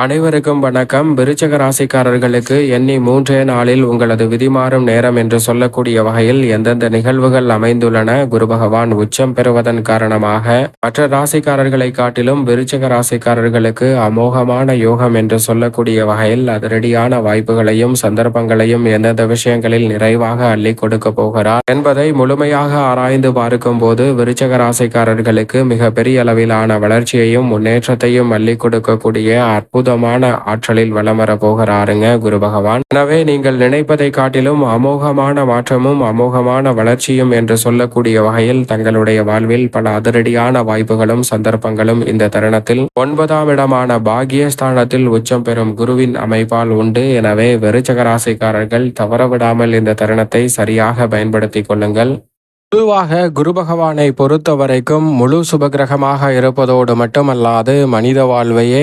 அனைவருக்கும் வணக்கம். விருச்சக ராசிக்காரர்களுக்கு எண்ணி மூன்றே நாளில் உங்களது விதிமாறும் நேரம் என்று சொல்லக்கூடிய வகையில் எந்தெந்த நிகழ்வுகள் அமைந்துள்ளன? குரு பகவான் உச்சம் பெறுவதன் காரணமாக மற்ற ராசிக்காரர்களை காட்டிலும் விருச்சக ராசிக்காரர்களுக்கு அமோகமான யோகம் என்று சொல்லக்கூடிய வகையில் அதிரடியான வாய்ப்புகளையும் சந்தர்ப்பங்களையும் எந்தெந்த விஷயங்களில் நிறைவாக அள்ளி கொடுக்க போகிறார் என்பதை முழுமையாக ஆராய்ந்து பார்க்கும் போது விருச்சக ராசிக்காரர்களுக்கு மிக பெரிய அளவிலான வளர்ச்சியையும் முன்னேற்றத்தையும் அள்ளி கொடுக்கக்கூடிய அற்புத அற்புதமான ஆற்றலில் வலம் வர போகிறாருங்க குரு பகவான். எனவே நீங்கள் நினைப்பதை காட்டிலும் அமோகமான மாற்றமும் அமோகமான வளர்ச்சியும் என்று சொல்லக்கூடிய வகையில் தங்களுடைய வாழ்வில் பல அதிரடியான வாய்ப்புகளும் சந்தர்ப்பங்களும் இந்த தருணத்தில் ஒன்பதாம் இடமான பாகியஸ்தானத்தில் உச்சம் பெறும் குருவின் அமைப்பால் உண்டு. எனவே வெறுச்சகராசிக்காரர்கள் தவறவிடாமல் இந்த தருணத்தை சரியாக பயன்படுத்திக் கொள்ளுங்கள். பொதுவாக குரு பகவானை பொறுத்த வரைக்கும் முழு சுபகிரகமாக இருப்பதோடு மட்டுமல்லாது மனித வாழ்வையே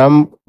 మనం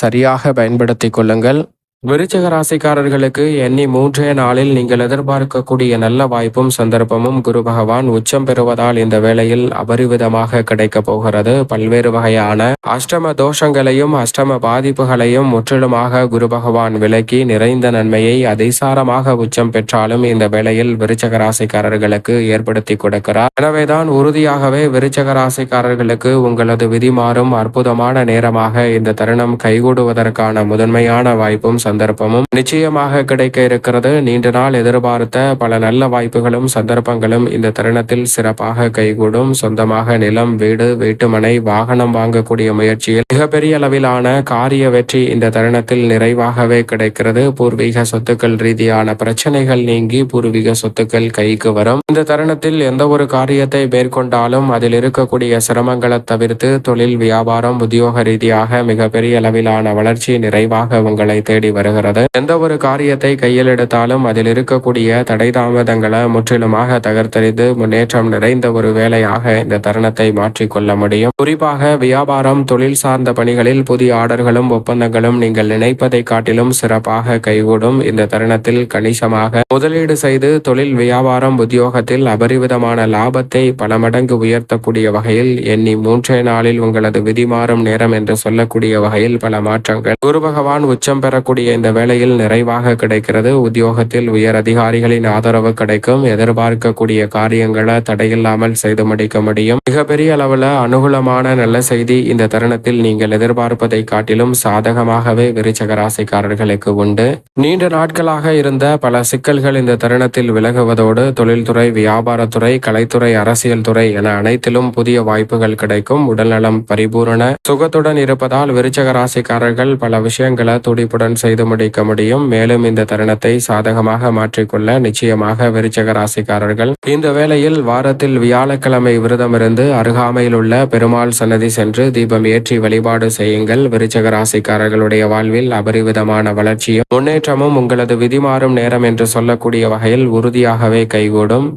சரியாக பயன்படுத்திக் கொள்ளுங்கள். விருச்சக ராசிக்காரர்களுக்கு எண்ணி மூன்றே நாளில் நீங்கள் எதிர்பார்க்கக்கூடிய நல்ல வாய்ப்பும் சந்தர்ப்பமும் குரு பகவான் உச்சம் பெறுவதால் இந்த வேளையில் அபரிவிதமாக கிடைக்கப் போகிறது. பல்வேறு வகையான அஷ்டம தோஷங்களையும் அஷ்டம பாதிப்புகளையும் முற்றிலுமாக குரு பகவான் விலக்கி நிறைந்த நன்மையை அதிசாரமாக உச்சம் பெற்றாலும் இந்த வேளையில் விருச்சக ராசிக்காரர்களுக்கு ஏற்படுத்தி கொடுக்கிறார். எனவேதான் உறுதியாகவே விருச்சக ராசிக்காரர்களுக்கு உங்களது விதி மாறும் அற்புதமான நேரமாக இந்த தருணம் கைகூடுவதற்கான முதன்மையான வாய்ப்பும் சந்தர்ப்பமும் நிச்சயமாக கிடைக்க இருக்கிறது. நீண்ட நாள் எதிர்பார்த்த பல நல்ல வாய்ப்புகளும் சந்தர்ப்பங்களும் இந்த தருணத்தில் சிறப்பாக கைகூடும். சொந்தமாக நிலம் வீடு வீட்டுமனை வாகனம் வாங்கக்கூடிய முயற்சியில் மிகப்பெரிய அளவிலான காரிய வெற்றி இந்த தருணத்தில் நிறைவாகவே கிடைக்கிறது. பூர்வீக சொத்துக்கள் ரீதியான பிரச்சனைகள் நீங்கி பூர்வீக சொத்துக்கள் கைக்கு வரும். இந்த தருணத்தில் எந்த ஒரு காரியத்தை மேற்கொண்டாலும் அதில் இருக்கக்கூடிய சிரமங்களை தவிர்த்து தொழில் வியாபாரம் உத்தியோக ரீதியாக மிகப்பெரிய அளவிலான வளர்ச்சி நிறைவாக உங்களை தேடி வருகிறது. எந்த ஒரு காரியத்தை கையில் எடுத்தாலும் அதில் இருக்கக்கூடிய தடை தாமதங்களை முற்றிலுமாக தகர்த்தறிந்து முன்னேற்றம் நிறைந்த ஒரு வேலையாக இந்த தருணத்தை மாற்றிக்கொள்ள முடியும். குறிப்பாக வியாபாரம் தொழில் சார்ந்த பணிகளில் புதிய ஆர்டர்களும் ஒப்பந்தங்களும் நீங்கள் நினைப்பதை காட்டிலும் சிறப்பாக கைகூடும். இந்த தருணத்தில் கணிசமாக முதலீடு செய்து தொழில் வியாபாரம் உத்தியோகத்தில் அபரிவிதமான லாபத்தை பல மடங்கு உயர்த்தக்கூடிய வகையில் எண்ணி மூன்றே நாளில் உங்களது விதி மாறும் நேரம் என்று சொல்லக்கூடிய வகையில் பல மாற்றங்கள். குரு பகவான் உச்சம் பெறக்கூடிய இந்த வேலையில் நிறைவாக கிடைக்கிறது. உத்தியோகத்தில் உயர் அதிகாரிகளின் ஆதரவு கிடைக்கும். எதிர்பார்க்கக்கூடிய காரியங்களை தடையில்லாமல் செய்து முடிக்க முடியும். மிகப்பெரிய அளவில் அனுகூலமான நல்ல செய்தி இந்த தருணத்தில் நீங்கள் எதிர்பார்ப்பதை காட்டிலும் சாதகமாகவே விருச்சக ராசிக்காரர்களுக்கு உண்டு. நீண்ட நாட்களாக இருந்த பல சிக்கல்கள் இந்த தருணத்தில் விலகுவதோடு தொழில்துறை வியாபாரத்துறை கலைத்துறை அரசியல் துறை என அனைத்திலும் புதிய வாய்ப்புகள் கிடைக்கும். உடல்நலம் பரிபூரண சுகத்துடன் இருப்பதால் விருச்சக ராசிக்காரர்கள் பல விஷயங்களை துடிப்புடன் செய்து முடிக்க முடியும் மேலும் இந்த தருணத்தை சாதகமாக மாற்றிக்கொள்ள நிச்சயமாக விருச்சக ராசிக்காரர்கள். இந்த வேளையில் வாரத்தில் வியாழக்கிழமை விரதமிருந்து அருகாமையில் உள்ள பெருமாள் சன்னதி சென்று தீபம் ஏற்றி வழிபாடு செய்யுங்கள். விருச்சக ராசிக்காரர்களுடைய வாழ்வில் அபரிவிதமான வளர்ச்சியும் முன்னேற்றமும் உங்களது விதிமாறும் நேரம் என்று சொல்லக்கூடிய வகையில் உறுதியாகவே கைகூடும்.